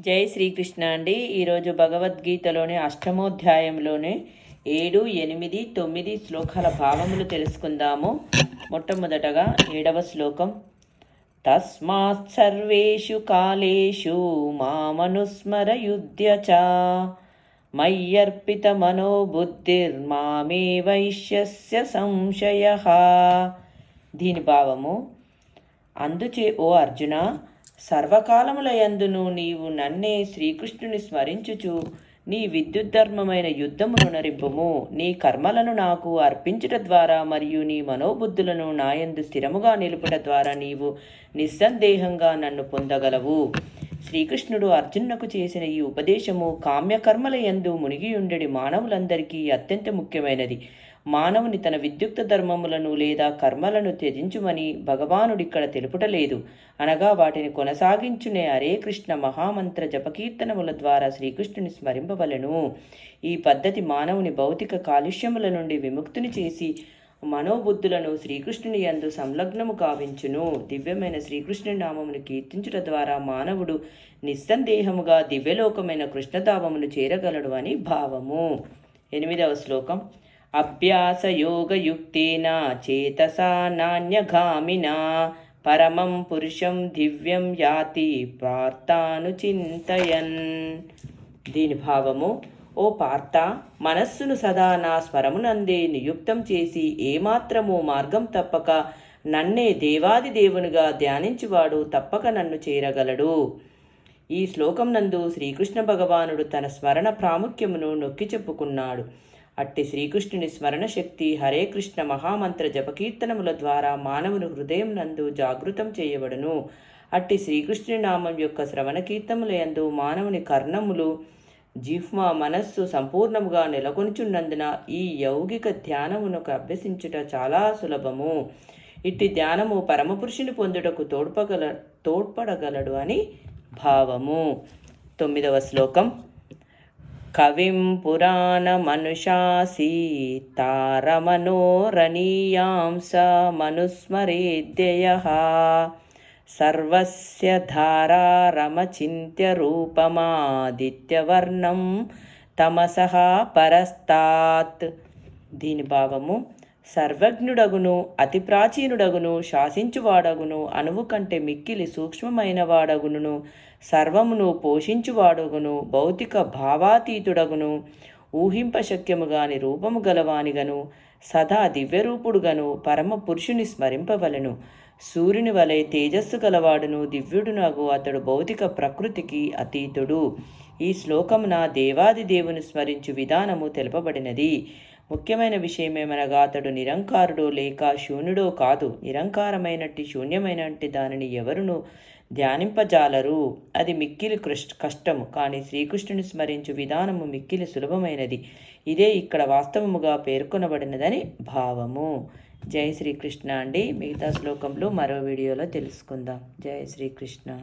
జై శ్రీకృష్ణ అండి. ఈరోజు భగవద్గీతలోని అష్టమోధ్యాయంలోనే ఏడు ఎనిమిది తొమ్మిది శ్లోకాల భావములు తెలుసుకుందాము. మొట్టమొదటగా ఏడవ శ్లోకం. తస్మాత్ సర్వేషు కాలేషు మామనుస్మర యుధ్య చ మయ్యర్పిత మనోబుద్ధిర్మామే వైశ్యస్య సంశయ. దీని భావము అందుచే ఓ అర్జున సర్వకాలములయందును నీవు నన్నే శ్రీకృష్ణుని స్మరించుచు నీ విద్యుద్ధర్మమైన యుద్ధమును నరింపుము నీ కర్మలను నాకు అర్పించుట ద్వారా మరియు నీ మనోబుద్ధులను నాయందు స్థిరముగా నిలుపుట ద్వారా నీవు నిస్సందేహంగా నన్ను పొందగలవు. శ్రీకృష్ణుడు అర్జునునకు చేసిన ఈ ఉపదేశము కామ్యకర్మల యందు మునిగియుండెడి మానవులందరికీ అత్యంత ముఖ్యమైనది. మానవుని తన విద్యుక్త ధర్మములను లేదా కర్మలను త్యజించుమని భగవానుడిక్కడ తెలుపుటలేదు అనగా వాటిని కొనసాగించునే హరే కృష్ణ మహామంత్ర జపకీర్తనముల ద్వారా శ్రీకృష్ణుని స్మరింపవలను. ఈ పద్ధతి మానవుని భౌతిక కాలుష్యముల నుండి విముక్తిని చేసి మనోబుద్ధులను శ్రీకృష్ణుని యందు సంలగ్నము కావించును దివ్యమైన శ్రీకృష్ణుని నామమును కీర్తించుట ద్వారా మానవుడు నిస్సందేహముగా దివ్యలోకమైన కృష్ణధామమును చేరగలడు అని భావము. ఎనిమిదవ శ్లోకం. అభ్యాసయోగయుక్తేన చేతసా నాణ్యగామినా. పరమం పురుషం దివ్యం యాతి పార్థాను చింతయన్. దీని భావము ఓ పార్థ మనస్సును సదా నా స్వరమునందే నియుక్తం చేసి ఏమాత్రము మార్గం తప్పక నన్నే దేవాది దేవునిగా ధ్యానించువాడు తప్పక నన్ను చేరగలడు. ఈ శ్లోకం నందు శ్రీకృష్ణ భగవానుడు తన స్మరణ ప్రాముఖ్యమును నొక్కి చెప్పుకున్నాడు. అట్టి శ్రీకృష్ణుని స్మరణ శక్తి హరే కృష్ణ మహామంత్ర జపకీర్తనముల ద్వారా మానవుని హృదయం నందు జాగృతం చేయబడును. అట్టి శ్రీకృష్ణుని నామం యొక్క శ్రవణ కీర్తముల యందు మానవుని కర్ణములు జిహ్మ మనస్సు సంపూర్ణముగా నెలకొనుచున్నందున ఈ యౌగిక ధ్యానమునకు అభ్యసించుట చాలా సులభము. ఇట్టి ధ్యానము పరమపురుషుని పొందుటకు తోడ్పగల తోడ్పడగలడు అని భావము. తొమ్మిదవ శ్లోకం. కవిం పురాణమనుశాసి తారమనోరణీయాంస మనుస్మరేద్యయ సర్వస్య ధారారమచింత్య రూపమాదిత్యవర్ణం తమసః పరస్తాత్. దీని భావము సర్వజ్ఞుడగును అతి ప్రాచీనుడగును శాసించువాడగును అణువు కంటే మిక్కిలి సూక్ష్మమైన వాడగును సర్వమును పోషించువాడగును భౌతిక భావాతీతుడగును ఊహింపశక్యముగాని రూపము గలవానిగను సదా దివ్యరూపుడుగను పరమ పురుషుని స్మరింపవలను. సూర్యుని వలె తేజస్సు గలవాడును దివ్యుడునగు అతడు భౌతిక ప్రకృతికి అతీతుడు. ఈ శ్లోకమున దేవాది దేవుని స్మరించు విధానము తెలుపబడినది. ముఖ్యమైన విషయమేమనగా అతడు నిరంకారుడో లేక శూన్యుడో కాదు. నిరంకారమైనట్టి శూన్యమైనట్టి దానిని ఎవరును ధ్యానింపజాలరు. అది మిక్కిలి కృష్ కష్టము. కానీ శ్రీకృష్ణుని స్మరించు విధానము మిక్కిలి సులభమైనది. ఇదే ఇక్కడ వాస్తవముగా పేర్కొనబడినదని భావము. జై శ్రీకృష్ణ అండి. మిగతా శ్లోకంలో మరో వీడియోలో తెలుసుకుందాం. జై శ్రీకృష్ణ.